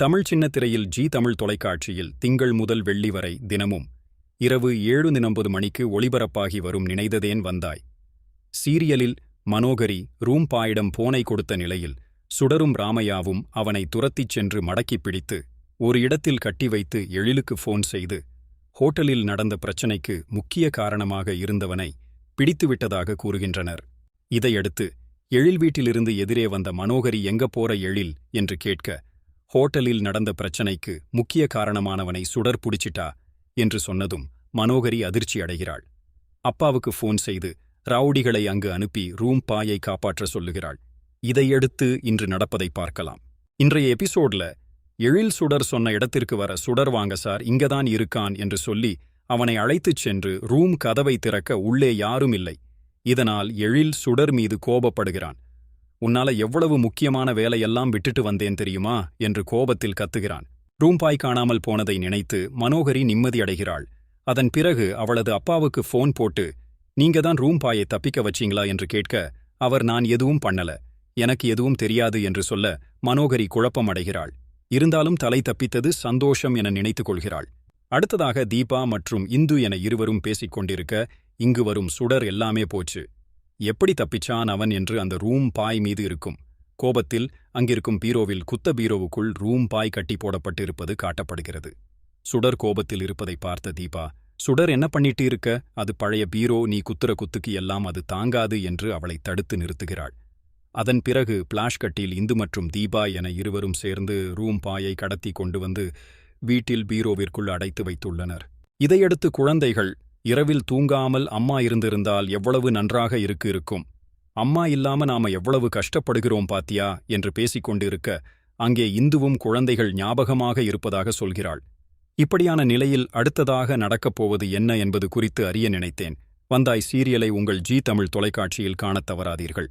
Tamil சின்னத்திரையில் G Tamil தொலைக்காட்சியில் திங்கள் முதல் வெள்ளி வரை தினமும் இரவு ஏழு நினம்பது மணிக்கு ஒளிபரப்பாகி வரும் நினைந்ததேன் வந்தாய். சீரியலில் மனோகரி ரூம்பாயிடம் போனை கொடுத்த நிலையில் சுடரும் ராமையாவும் அவனை துரத்திச் சென்று மடக்கிப் பிடித்து ஒரு இடத்தில் கட்டி வைத்து எழிலுக்கு ஃபோன் செய்து ஹோட்டலில் நடந்த பிரச்சனைக்கு முக்கிய காரணமாக இருந்தவனை பிடித்துவிட்டதாக கூறுகின்றனர். இதையடுத்து எழில் வீட்டிலிருந்து எதிரே வந்த மனோகரி எங்க போற எழில் என்று கேட்க ஹோட்டலில் நடந்த பிரச்சனைக்கு முக்கிய காரணமானவனை சுடர் புடிச்சிட்டா என்று சொன்னதும் மனோகரி அதிர்ச்சி அடைகிறாள். அப்பாவுக்கு ஃபோன் செய்து ரவுடிகளை அங்கு அனுப்பி ரூம் பாயை காப்பாற்ற சொல்லுகிறாள். இதையடுத்து இன்று நடப்பதை பார்க்கலாம். இன்றைய எபிசோட்ல எழில் சுடர் சொன்ன இடத்திற்கு வர சுடர் வாங்க சார் இங்கதான் இருக்கான் என்று சொல்லி அவனை அழைத்துச் சென்று ரூம் கதவை திறக்க உள்ளே யாரும் இல்லை. இதனால் எழில் சுடர் மீது கோபப்படுகிறான். உன்னால எவ்வளவு முக்கியமான வேலையெல்லாம் விட்டுட்டு வந்தேன் தெரியுமா? என்று கோபத்தில் கத்துகிறான். ரூம்பாய் காணாமல் போனதை நினைத்து மனோகரி நிம்மதியடைகிறாள் அதன் பிறகு அவளது அப்பாவுக்கு ஃபோன் போட்டு நீங்க தான் ரூம்பாயை தப்பிக்க வச்சீங்களா? என்று கேட்க அவர் நான் எதுவும் பண்ணல. எனக்கு எதுவும் தெரியாது என்று சொல்ல மனோகரி குழப்பம் அடைகிறாள். இருந்தாலும் தலை தப்பித்தது சந்தோஷம் என நினைத்துக் கொள்கிறாள். அடுத்ததாக தீபா மற்றும் இந்து என இருவரும் பேசிக் கொண்டிருக்க இங்கு வரும் சுடர் எல்லாமே போச்சு. எப்படி தப்பிச்சான் அவன் என்று அந்த ரூம் பாய் மீது இருக்கும். கோபத்தில் அங்கிருக்கும் பீரோவில் குத்த பீரோவுக்குள் ரூம் பாய் கட்டி போடப்பட்டிருப்பது காட்டப்படுகிறது. சுடர் கோபத்தில் இருப்பதை பார்த்த தீபா சுடர் என்ன பண்ணிட்டு இருக்க அது பழைய பீரோ நீ குத்துற குத்துக்கு எல்லாம் அது தாங்காது என்று அவளை தடுத்து நிறுத்துகிறாள். அதன் பிறகு பிளாஷ் கட்டில் இந்து மற்றும் தீபா என இருவரும் சேர்ந்து ரூம் பாயை கடத்தி கொண்டு வந்து வீட்டில் பீரோவிற்குள் அடைத்து வைத்துள்ளனர். இதையடுத்து குழந்தைகள் இரவில் தூங்காமல் அம்மா இருந்திருந்தால் எவ்வளவு நன்றாக இருக்கு இருக்கும். அம்மா இல்லாம நாம எவ்வளவு கஷ்டப்படுகிறோம் பாத்தியா? என்று பேசிக்கொண்டிருக்க அங்கே இந்துவும் குழந்தைகள் ஞாபகமாக இருப்பதாக சொல்கிறாள். இப்படியான நிலையில் அடுத்ததாக நடக்கப் போவது என்ன என்பது குறித்து அறிய நினைத்தேன். வந்தாய் சீரியலை உங்கள் ஜி தமிழ் தொலைக்காட்சியில் காணத் தவறாதீர்கள்.